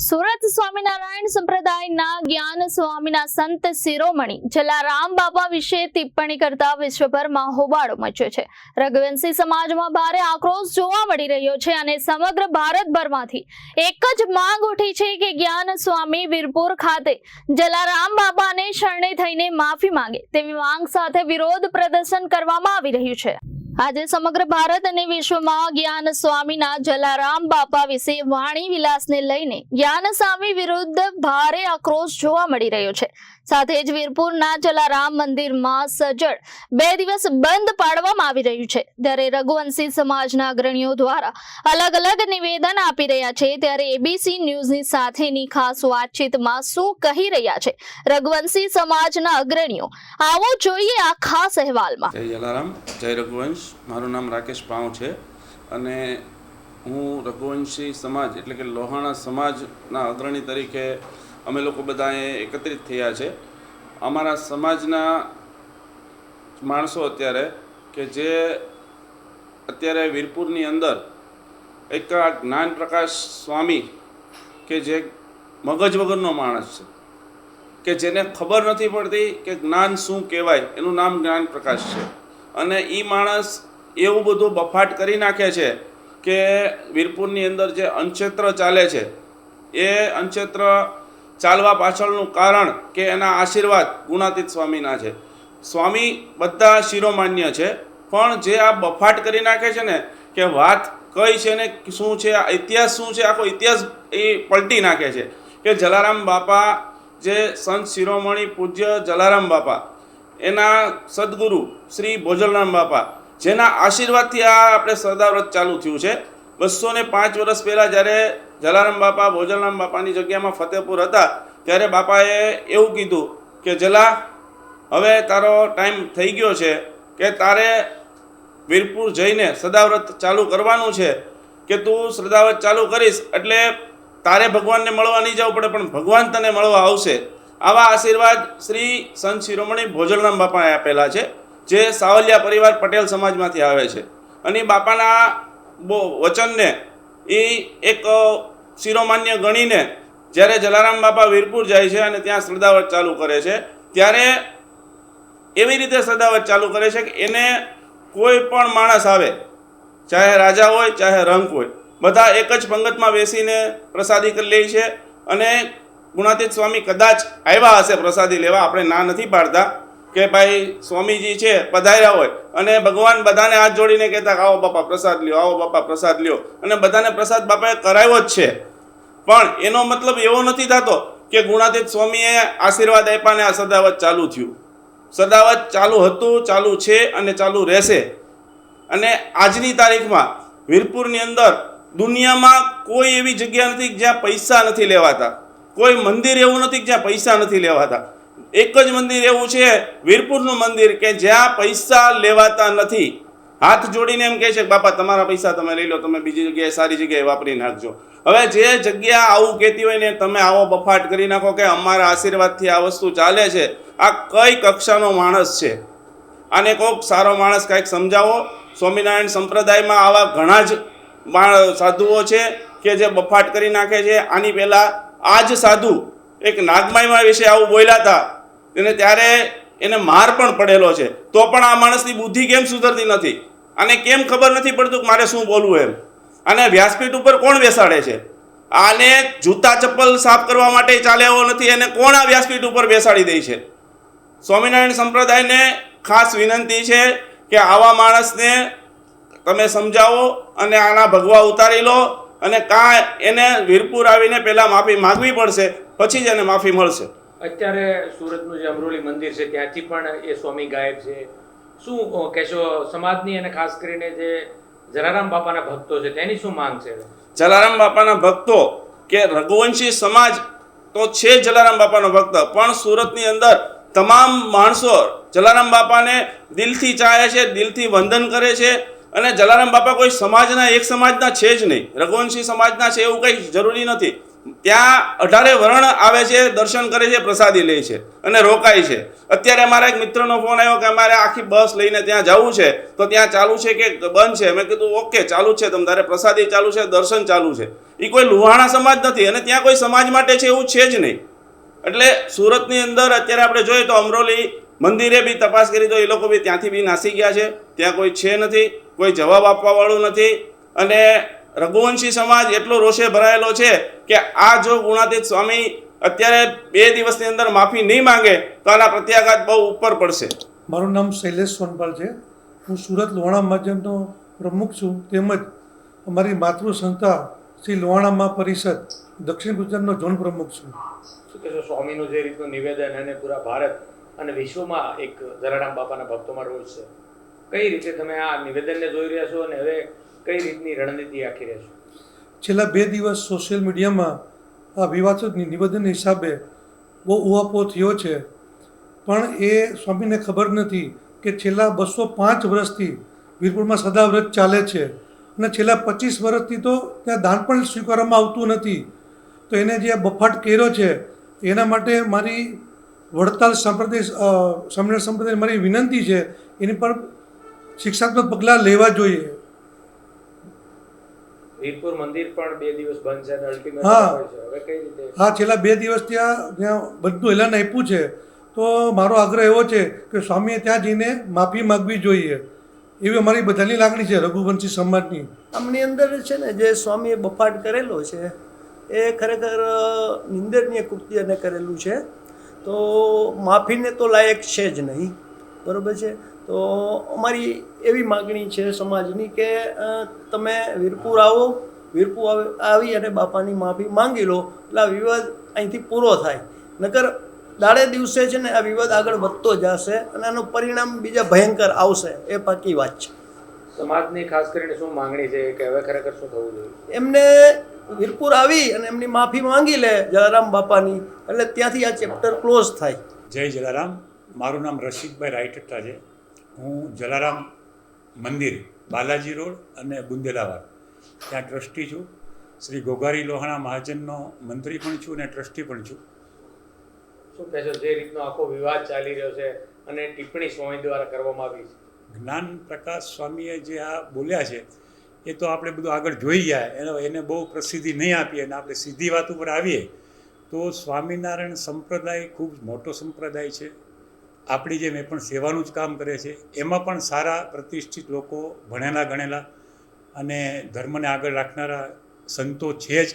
સુરત સ્વામિનારાયણ સંપ્રદાયના જ્ઞાન સ્વામીના સંત શિરોમણી જલારામ બાબા વિશે ટિપ્પણી કરતા વિશ્વભરમાં હોબાળો મચ્યો છે. રઘુવંશી સમાજમાં ભારે આક્રોશ જોવા મળી રહ્યો છે અને સમગ્ર ભારતભરમાંથી એક જ માંગ ઉઠી છે કે જ્ઞાન સ્વામી વીરપુર ખાતે જલારામ બાબાને શરણે થઈને માફી માંગે તેવી માંગ સાથે વિરોધ પ્રદર્શન કરવામાં આવી રહ્યું છે. આજે સમગ્ર ભારત અને વિશ્વમાં જ્ઞાન સ્વામીના જલારામ બાપા વિશે વાણી વિલાસને લઈને જ્ઞાન સ્વામી વિરુદ્ધ ભારે આક્રોશ જોવા મળી રહ્યો છે. સાથે જ વીરપુરના જલારામ મંદિરમાં સજ્જડ બે દિવસ બંધ પાડવામાં આવી રહ્યું છે. ત્યારે રઘુવંશી સમાજના અગ્રણીઓ દ્વારા અલગ અલગ નિવેદન આપી રહ્યા છે. ત્યારે એબીસી ન્યૂઝની સાથેની ખાસ વાતચીતમાં શું કહી રહ્યા છે? રઘુવંશી સમાજના અગ્રણીઓ, આવો જોઈએ આ ખાસ અહેવાલમાં. જય જલારામ, જય રઘુવંશ. મારું નામ રાકેશ પાઉ છે અને હું રઘુવંશી સમાજ એટલે કે લોહાણા સમાજના અગ્રણી તરીકે અમે લોકો બધા એકત્રિત થયા છે. અમારા સમાજના માણસો અત્યારે કે જે અત્યારે વીરપુરની અંદર એક જ્ઞાન પ્રકાશ સ્વામી કે જે મગજ વગરનો માણસ છે, કે જેને ખબર નથી પડતી કે જ્ઞાન શું કહેવાય, એનું નામ જ્ઞાન પ્રકાશ છે. અને એ માણસ એવું બધું બફાટ કરી નાખે છે કે વીરપુરની અંદર જે અંચેત્ર ચાલે છે, એ અંચેત્ર ચાલવા પાછળનું કારણ કે એના આશીર્વાદ ગુણાતીત સ્વામીના છે. સ્વામી બધા શિરોમાન્ય છે, પણ જે આ બફાટ કરી નાખે છે ને, કે વાત કઈ છે ને, શું છે, આ ઇતિહાસ શું છે, આખો ઇતિહાસ એ પલટી નાખે છે. કે જલારામ બાપા જે સંત શિરોમણી પૂજ્ય જલારામ બાપા, એના સદગુરુ શ્રી ભોજલરામ બાપા, જેના આશીર્વાદથી આ આપણે સદાવ્રત ચાલુ થયું છે. બસો ને પાંચ વર્ષ પહેલાં જ્યારે જલારામ બાપા ભોજનરામ બાપાની જગ્યામાં ફતેપુર હતા, ત્યારે બાપાએ એવું કીધું કે, જલા, હવે તારો ટાઈમ થઈ ગયો છે કે તારે વીરપુર જઈને સદાવ્રત ચાલુ કરવાનું છે, કે તું સદાવ્રત ચાલુ કરીશ, એટલે તારે ભગવાનને મળવા નહીં જવું પડે, પણ ભગવાન તને મળવા આવશે. આવા આશીર્વાદ શ્રી સંત શિરોમણી ભોજનરામ બાપાએ આપેલા છે, જે સાવલિયા પરિવાર પટેલ સમાજમાંથી આવે છે. અને બાપાના વચનને એ એક શિરોમાન્ય ગણીને જ્યારે જલારામ બાપા વીરપુર જાય છે અને ત્યાં શ્રદ્ધાવત ચાલુ કરે છે, ત્યારે એવી રીતે સદાવત ચાલુ કરે છે કે એને કોઈ પણ માણસ આવે, ચાહે રાજા હોય, ચાહે રંક હોય, બધા એક જ પંગતમાં બેસીને પ્રસાદી કરી લે છે અને ગુણાતીત સ્વામી કદાચ આવ્યા હશે પ્રસાદી લેવા, આપણે ના નથી પાડતા કે ભાઈ સ્વામીજી છે, પધાર્યા હોય. અને ભગવાન બધાને હાથ જોડીને કહેતા આવો બાપા પ્રસાદ લ્યો, આવો બાપા પ્રસાદ લ્યો. અને બધાને પ્રસાદ બાપાએ કરાવ્યો જ છે. પણ એનો મતલબ એવો નથી થતો કે ગુણાતીત સ્વામીએ આશીર્વાદ આપ્યા ને આ સદાવત ચાલુ થયું. સદાવત ચાલુ હતું, ચાલુ છે અને ચાલુ રહેશે. અને આજની તારીખમાં વીરપુરની અંદર દુનિયામાં કોઈ એવી જગ્યા નથી જ્યાં પૈસા નથી લેવાતા. કોઈ મંદિર એવું નથી જ્યાં પૈસા નથી લેવાતા. એક જ મંદિર એવું છે, વીરપુરનું મંદિર કે જ્યાં પૈસા લેવાતા નથી. હાથ જોડીને એમ કહે છે કે બાપા, તમારા પૈસા તમે લઈ લો, તમે બીજી જગ્યાએ સારી જગ્યાએ વાપરી નાખજો. હવે જે જગ્યા આવું કહેતી હોય ને, તમે આવો બફાટ કરી નાખો કે અમારા આશીર્વાદથી આ વસ્તુ ચાલે છે, આ કઈ કક્ષાનો માણસ છે? આને કોઈક સારો માણસ કાંઈક સમજાવો. સ્વામિનારાયણ સંપ્રદાયમાં આવા ઘણા જ સાધુઓ છે કે જે બફાટ કરી નાખે છે. આની પહેલાં આ જ સાધુ એક નાગમાઈમાં વિશે આવું બોલ્યા હતા. અને ત્યારે એને માર પણ પડેલો છે. તો પણ આ માણસની બુદ્ધિ કેમ સુધરતી નથી? અને કેમ ખબર નથી પડતું કે મારે શું બોલવું એમ? અને વ્યાસપીઠ ઉપર કોણ બેસાડે છે? આને જૂતા ચપ્પલ સાફ કરવા માટે ચાલે એવો નથી, એને કોણ આ વ્યાસપીઠ ઉપર બેસાડી દે છે? સ્વામિનારાયણ સંપ્રદાયને ખાસ વિનંતી છે કે આવા માણસને તમે સમજાવો અને આના ભગવા ઉતારી લો અને કાં એને વીરપુર આવીને પહેલાં માફી માગવી પડશે, પછી જ એને માફી મળશે. અત્યારે સુરતનું જે અમરોલી મંદિર છે, ત્યાંથી પણ એ સ્વામી ગાયબ છે. શું કહેશો, સમાજની અને ખાસ કરીને જે જલારામ બાપાના ભક્તો છે, તેની શું માંગ છે? જલારામ બાપાના ભક્તો કે રઘુવંશી સમાજ તો છે જલારામ બાપાનો ભક્ત, પણ સુરતની અંદર તમામ માણસો જલારામ બાપાને દિલથી ચાહે છે, દિલથી વંદન કરે છે અને જલારામ બાપા કોઈ સમાજના, એક સમાજના છે જ નહીં. રઘુવંશી સમાજના છે એવું કંઈ જરૂરી નથી. ત્યાં અઢારે વર્ણ આવે છે, દર્શન કરે છે, પ્રસાદી લે છે અને રોકાય છે. અત્યારે મારા એક મિત્રનો ફોન આવ્યો કે અમારે આખી બસ લઈને ત્યાં જવું છે, તો ત્યાં ચાલુ છે કે બંધ છે? મેં કીધું, ઓકે, ચાલુ છે તમ, તારે પ્રસાદી ચાલુ છે, દર્શન ચાલુ છે. એ કોઈ લુહાણા સમાજ નથી અને ત્યાં કોઈ સમાજ માટે છે એવું છે જ નહીં. એટલે સુરતની અંદર અત્યારે આપણે જોઈએ તો અમરોલી મંદિરે બી તપાસ કરી તો એ લોકો બી ત્યાંથી બી નાસી ગયા છે. ત્યાં કોઈ છે નથી, કોઈ જવાબ આપવાવાળું નથી. અને રઘુવંશી સમાજ એટલો રોષે ભરાયેલો છે કે આ જો ગુણાતીત સ્વામી અત્યારે બે દિવસની અંદર માફી નહીં માંગે તો આના પ્રત્યાઘાત બહુ ઉપર પડશે. મારું નામ શૈલેષ સોનપાલ છે. હું સુરત લોહાણા મહાજનનો પ્રમુખ છું. તેમજ અમારી માતૃ સંસ્થા શ્રી લોહાણામાં પરિષદ દક્ષિણ ગુજરાતનો ઝોન પ્રમુખ છું. શું કહેશો? સ્વામીનું જે રીતનું નિવેદન અને પૂરા ભારત અને વિશ્વમાં એક જલારામ બાપાના ભક્તોમાં રોજ છે. કઈ રીતે તમે આ નિવેદનને જોઈ રહ્યા છો અને હવે કઈ રીતની રણનીતિ આખી રહેશે? છેલ્લા બે દિવસ સોશિયલ મીડિયામાં આ વિવાદિત નિવેદન હિસાબે બહુ ઉહાપો થયો છે. પણ એ સ્વામીને ખબર નથી કે છેલ્લા બસો પાંચ વર્ષથી વીરપુરમાં સદાવ્રત ચાલે છે અને છેલ્લા પચીસ વર્ષથી તો ત્યાં દાન પણ સ્વીકારવામાં આવતું નથી. તો એને જે બફાટ કર્યો છે એના માટે મારી વડતાલ સંપ્રદાય અ, સંપ્રદાય મારી વિનંતી છે એની પર શિક્ષાત્મક પગલાં લેવા જોઈએ. વીરપુર મંદિર પણ બે દિવસ બંધ છે અને અલ્ટિમેટ હા. હવે કઈ રીતે? હા છેલ્લા બે દિવસ ત્યાં ત્યાં બધું એલાન આપ્યું છે. તો મારો આગ્રહ એવો છે કે સ્વામીએ ત્યાં જઈને માફી માગવી જોઈએ. એવી અમારી બધાની લાગણી છે રઘુવંશી સમાજની. આમની અંદર છે ને જે સ્વામીએ બફાટ કરેલો છે એ ખરેખર અ, નિંદનીય કૃત્યને કરેલું છે. તો માફીને તો લાયક છે જ નહીં. બરાબર છે? તો અમારી એવી માગણી છે સમાજની કે તમે વીરપુર આવો વીરપુર આવે- આવી અને બાપાની માફી માંગી લો. એટલે આ વિવાદ અહીંથી પૂરો થાય. નકર દાડે દિવસે છે ને આ વિવાદ આગળ વધતો જશે અને આનું પરિણામ બીજા ભયંકર આવશે એ પાકી વાત છે. સમાજની ખાસ કરીને શું માંગણી છે? કે હવે ખરેખર શું થવું જોઈએ? એમને વીરપુર આવી અને એમની માફી માંગી લે જલારામ બાપાની એટલે ત્યાંથી આ ચેપ્ટર ક્લોઝ થાય. જય જલારામ. મારું નામ રશીદભાઈ રાયટટ્ટા છે. હું જલારામ મંદિર બાલાજી રોડ અને બુંદેલાવાડ ત્યાં ટ્રસ્ટી છું. શ્રી ગોગારી લોહાણા મહાજનનો મંત્રી પણ છું અને ટ્રસ્ટી પણ છું. શું કહેશો જે રીતનો આખો વિવાદ ચાલી રહ્યો છે અને ટિપ્પણી સ્વામી દ્વારા કરવામાં આવી છે? જ્ઞાન પ્રકાશ સ્વામીએ જે આ બોલ્યા છે એ તો આપણે બધું આગળ જોઈ ગયા. એનો એને બહુ પ્રસિદ્ધિ નહીં આપીએ અને આપણે સીધી વાત ઉપર આવીએ તો સ્વામિનારાયણ સંપ્રદાય ખૂબ મોટો સંપ્રદાય છે. આપણી જેમ એ પણ સેવાનું જ કામ કરે છે. એમાં પણ સારા પ્રતિષ્ઠિત લોકો ભણેલા ગણેલા અને ધર્મને આગળ રાખનારા સંતો છે જ.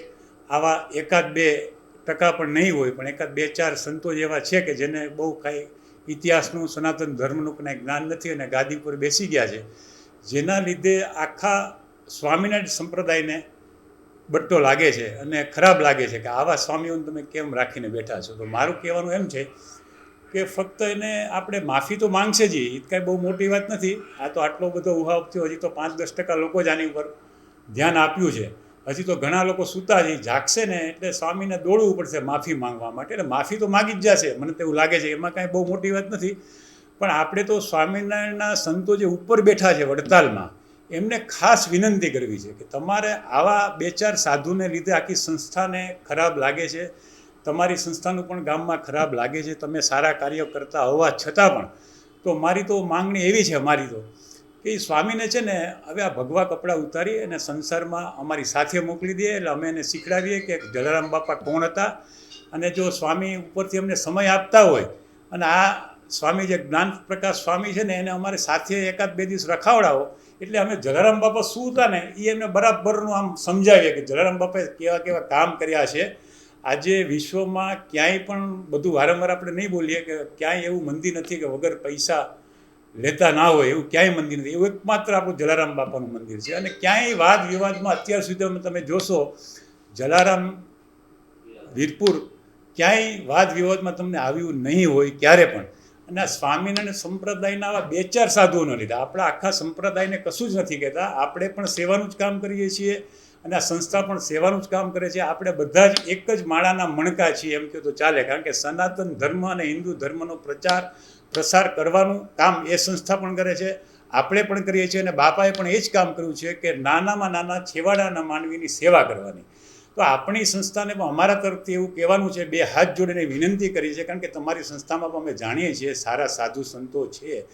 આવા એકાદ બે ટકા પણ નહીં હોય, પણ એકાદ બે ચાર સંતો જેવા છે કે જેને બહુ કાંઈ ઇતિહાસનું, સનાતન ધર્મનું કાંઈ જ્ઞાન નથી અને ગાદી પર બેસી ગયા છે. જેના લીધે આખા સ્વામિનારાયણ સંપ્રદાયને બટ્ટો લાગે છે અને ખરાબ લાગે છે કે આવા સ્વામીઓને તમે કેમ રાખીને બેઠા છો? તો મારું કહેવાનું એમ છે કે ફક્ત એને આપણે માફી તો માંગશે જ એ. કાંઈ બહુ મોટી વાત નથી. આ તો આટલો બધો ઉહાવ થયો, હજી તો પાંચ દસ ટકા લોકો જ આની ઉપર ધ્યાન આપ્યું છે. હજી તો ઘણા લોકો સૂતા જ જાગશે ને એટલે સ્વામીને દોડવું પડશે માફી માંગવા માટે. એટલે માફી તો માગી જ જશે, મને તેવું લાગે છે. એમાં કાંઈ બહુ મોટી વાત નથી. પણ આપણે તો સ્વામિનારાયણના સંતો જે ઉપર બેઠા છે વડતાલમાં, એમને ખાસ વિનંતી કરવી છે કે તમારે આવા બે ચાર સાધુને લીધે આખી સંસ્થાને ખરાબ લાગે છે. તમારી સંસ્થાનું પણ ગામમાં ખરાબ લાગે છે, તમે સારા કાર્યો કરતા હોવા છતાં પણ, તો મારી તો માંગણી એવી છે અમારી તો, કે એ સ્વામીને છે ને હવે આ ભગવા કપડાં ઉતારી અને સંસારમાં અમારી સાથે મોકલી દઈએ, એટલે અમે એને શીખડાવીએ કે જલારામ બાપા કોણ હતા અને જો સ્વામી ઉપરથી અમને સમય આપતા હોય અને આ સ્વામી જે જ્ઞાન પ્રકાશ સ્વામી છે ને એને અમારે સાથે એકાદ બે દિવસ રખાવડાવો, એટલે અમે જલારામ બાપા શું હતા ને એ એમને બરાબરનું આમ સમજાવીએ કે જલારામ બાપાએ કેવા કેવા કામ કર્યા છે આજે વિશ્વમાં ક્યાંય પણ બધું વારંવાર આપણે નહીં બોલીએ કે ક્યાંય એવું મંદિર નથી કે વગર પૈસા લેતા ના હોય, એવું ક્યાંય મંદિર નથી. એવું એકમાત્ર આપણું જલારામ બાપાનું મંદિર છે. અને ક્યાંય વાદ વિવાદમાં અત્યાર સુધી તમે જોશો, જલારામ વીરપુર ક્યાંય વાદ વિવાદમાં તમને આવ્યું નહીં હોય ક્યારે પણ. અને આ સ્વામિનારાયણ સંપ્રદાયના આવા બે ચાર સાધુઓના લીધા. આપણા આખા સંપ્રદાયને કશું જ નથી કહેતા. આપણે પણ સેવાનું જ કામ કરીએ છીએ. અને આ સંસ્થા પણ સેવાનું જ કામ કરે છે. આપણે બધા જ એક જ માળાના મણકા છીએ એમ કહો તો ચાલે. કારણ કે સનાતન ધર્મ અને હિન્દુ ધર્મનો પ્રચાર, પ્રસાર કરવાનું કામ એ સંસ્થા પણ કરે છે. આપણે પણ કરીએ છીએ અને બાપાએ પણ એ જ કામ કર્યું છે કે નાનામાં નાના, છેવાડાના માનવીની સેવા કરવાની. તો આપણી સંસ્થાને પણ અમારા તરફથી એવું કહેવાનું છે, બે હાથ જોડીને વિનંતી કરી છે. કારણ કે તમારી સંસ્થામાં પણ અમે જાણીએ છીએ, સારા સાધુ સંતો છે.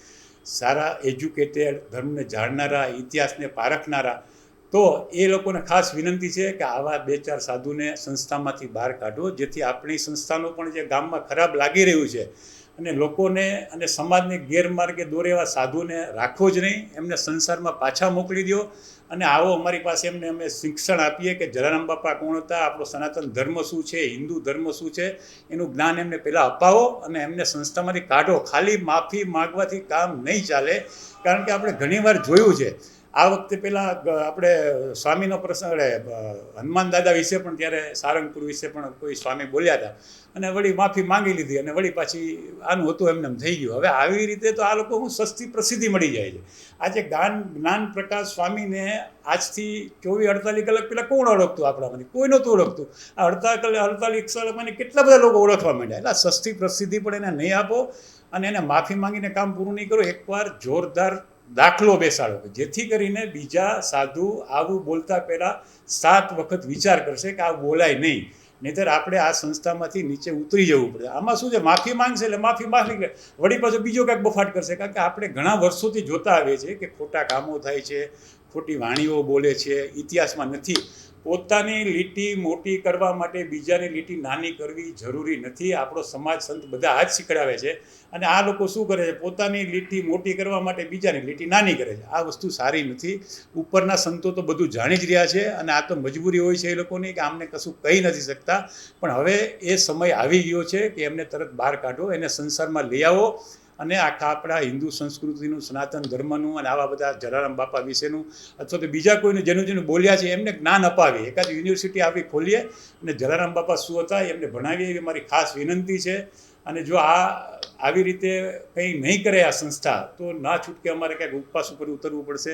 સારા એજ્યુકેટેડ, ધર્મને જાણનારા, ઇતિહાસને પારખનારા તો એ લોકોને ખાસ વિનંતી છે કે આવા બે ચાર સાધુને સંસ્થામાંથી બહાર કાઢો, જેથી આપણી સંસ્થાનો પણ જે ગામમાં ખરાબ લાગી રહ્યું છે અને લોકોને અને સમાજને ગેરમાર્ગે દોરે એવા સાધુને રાખો જ નહીં, એમને સંસારમાં પાછા મોકલી દો અને આવો અમારી પાસે એમને અમે શિક્ષણ આપીએ કે જલારામ બાપા કોણ હતા, આપણો સનાતન ધર્મ શું છે, હિન્દુ ધર્મ શું છે, એનું જ્ઞાન એમને પહેલાં અપાવો અને એમને સંસ્થામાંથી કાઢો. ખાલી માફી માગવાથી કામ નહીં ચાલે, કારણ કે આપણે ઘણીવાર જોયું છે આ વખતે પહેલાં આપણે સ્વામીનો પ્રસંગ અરે, હનુમાન દાદા વિશે પણ ત્યારે સારંગપુર વિશે પણ કોઈ સ્વામી બોલ્યા હતા. અને વળી માફી માંગી લીધી અને વળી પાછી આનું હતું એમને થઈ ગયું. હવે આવી રીતે તો આ લોકો હું સસ્તી પ્રસિદ્ધિ મળી જાય છે. આજે જ્ઞાન જ્ઞાન પ્રકાશ સ્વામીને આજથી ચોવીસ અડતાલીસ કલાક પહેલાં કોણ ઓળખતું આપણામાંથી? કોઈ નહોતું ઓળખતું. આ અડતાલીસ કલાક અડતાલીસ કલાકમાં કેટલા બધા લોકો ઓળખવા માંડ્યા. એટલે સસ્તી પ્રસિદ્ધિ પણ એને નહીં આપો અને એને માફી માંગીને કામ પૂરું નહીં કરો. એકવાર જોરદાર દાખલો બેસાડો જેથી કરીને બીજા સાધુ આવું બોલતા પહેલાં સાત વખત વિચાર કરશે કે આ બોલાય નહીં. નહીંતર આપણે આ સંસ્થામાંથી નીચે ઉતરી જવું પડે. આમાં શું છે? માફી માંગશે એટલે માફી માફી વળી પાછો બીજો કાંઈક બફાટ કરશે. કારણ કે આપણે ઘણા વર્ષોથી જોતા આવીએ છીએ કે ખોટા કામો થાય છે, ખોટી વાણીઓ બોલે છે, ઇતિહાસમાં નથી. પોતાની લીટી મોટી કરવા માટે બીજાની લીટી નાની કરવી જરૂરી નથી. આપણો સમાજ સંત બધા આ જ શીખડાવે છે. અને આ લોકો શું કરે છે? પોતાની લીટી મોટી કરવા માટે બીજાની લીટી નાની કરે છે. આ વસ્તુ સારી નથી. ઉપરના સંતો તો બધું જાણી જ રહ્યા છે અને આ તો મજબૂરી હોય છે એ લોકોની કે આમને કશું કહી નથી શકતા. પણ હવે એ સમય આવી ગયો છે કે એમને તરત બહાર કાઢો, એને સંસારમાં લઈ આવો. અને આખા આપણા હિન્દુ સંસ્કૃતિનું, સનાતન ધર્મનું અને આવા બધા જલારામ બાપા વિશેનું અથવા તો બીજા કોઈને જેનું જેનું બોલ્યા છે, એમને જ્ઞાન અપાવીએ એકાદ યુનિવર્સિટી આપી ખોલીએ અને જલારામ બાપા શું હતા, એમને ભણાવીએ એવી મારી ખાસ વિનંતી છે. અને જો આ આવી રીતે કંઈ નહીં કરે આ સંસ્થા, તો ના છૂટકે અમારે ક્યાંક ઉપવાસ ઉપર ઉતરવું પડશે.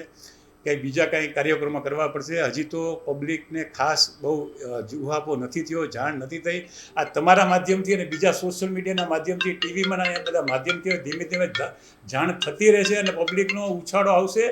કંઈ બીજા કંઈ કાર્યક્રમો કરવા પડશે? હજી તો પબ્લિકને ખાસ બહુ જુહાપો નથી થયો, જાણ નથી થઈ. આ તમારા માધ્યમથી અને બીજા સોશિયલ મીડિયાના માધ્યમથી ટીવીમાં બધા માધ્યમથી ધીમે ધીમે જાણ થતી રહેશે અને પબ્લિકનો ઉછાળો આવશે.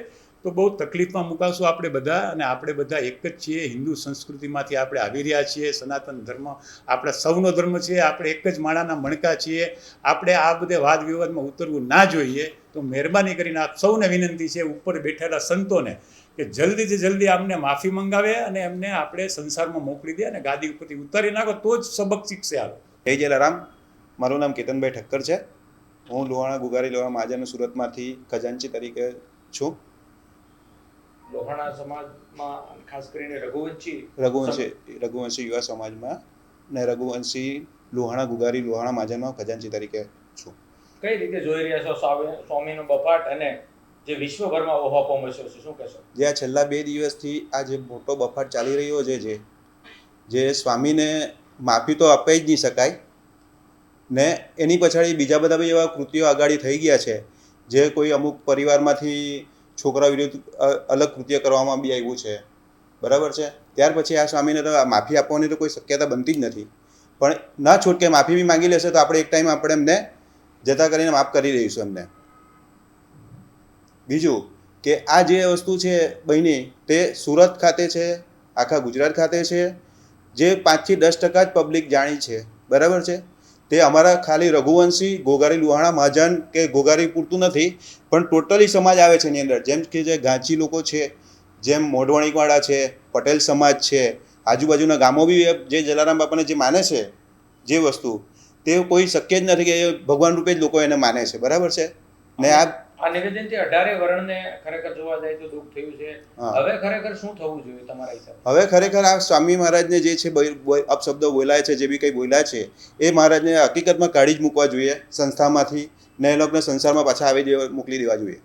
તો બહુ તકલીફમાં મુકાશું આપણે બધા અને આપણે બધા એક જ છીએ. હિન્દુ સંસ્કૃતિમાંથી આપણે આવી રહ્યા છીએ. સનાતન ધર્મ આપણે સૌનો ધર્મ છે. આપણે એક જ માળાના મણકા છીએ. આપણે આ બધે વાદ વિવાદમાં ઉતરવું ના જોઈએ. તો મહેરબાની કરીને આપ સૌને વિનંતી છે, ઉપર બેઠેલા સંતોને, કે જલ્દીથી જલ્દી આમને માફી મંગાવે અને એમને આપણે સંસારમાં મોકલી દે અને ગાદી ઉપરથી ઉતારી નાખો. તો જ સબક શીખશે આવે. જય જલારામ. મારું નામ કેતનભાઈ ઠક્કર છે. હું લોહાણા ગુગારી લોહાણા મહાજન સુરતમાંથી ખજાનચી તરીકે છું. લોહાણા સમાજમાં ખાસ કરીને રઘુવંશી રઘુવંશી રઘુવંશી યુવા સમાજમાં ને રઘુવંશી લોહાણા ગુગારી લોહાણા માજનમાં ખજાનચી તરીકે છું. કઈ રીતે જોઈ રહ્યા છો સ્વામી સ્વામીનો બફાટ અને જે વિશ્વભરમાં ઓહાપો મચ્યો છે? શું કહેશો? જે આ છેલ્લા બે દિવસથી આ જે મોટો બફાટ ચાલી રહ્યો છે જે જે સ્વામીને માફી તો અપાઈ જ નહીં શકાય. ને એની પછાડી બીજા બધા બી એવા કૃત્યો આગાડી થઈ ગયા છે. જે કોઈ અમુક પરિવારમાંથી છોકરા વિરુદ્ધ અલગ કૃત્ય કરવામાં બી આવ્યું છે. બરાબર છે? ત્યાર પછી આ સ્વામીને તો માફી આપવાની તો કોઈ શક્યતા બનતી જ નથી. પણ ના છૂટકે માફી બી માંગી લેશે તો આપણે એક ટાઈમ આપણે એમને જતા કરીને માફ કરી દઈશું એમને. બીજું કે આ જે વસ્તુ છે બહેની તે સુરત ખાતે છે, આખા ગુજરાત ખાતે છે, જે પાંચથી દસ ટકા જ પબ્લિક જાણી છે. બરાબર છે? તે અમારા ખાલી રઘુવંશી ગોગારી લુહાણા મહાજન કે ગોગારી પૂરતું નથી, પણ ટોટલી સમાજ આવે છે એની અંદર. જેમ કે જે ઘાંચી લોકો છે, જેમ મોઢવાણીવાળા છે, પટેલ સમાજ છે, આજુબાજુના ગામો બી જે જલારામ બાપાને જે માને છે, જે વસ્તુ, તે કોઈ શક્ય જ નથી કે એ ભગવાન રૂપે જ લોકો એને માને છે. બરાબર છે? ને આ આ નિવેદનથી અઢારે વર્ણને ખરેખર જોવા જાય તો દુઃખ થયું છે. હવે ખરેખર શું થવું જોઈએ તમારા હિસાબે? હવે ખરેખર આ સ્વામી મહારાજને જે છે અપશબ્દો બોલાય છે જે બી કંઈ બોલાય છે એ મહારાજને હકીકતમાં કાઢી જ મૂકવા જોઈએ સંસ્થામાંથી. ને એ લોકોને સંસારમાં પાછા આવી દેવા મોકલી દેવા જોઈએ.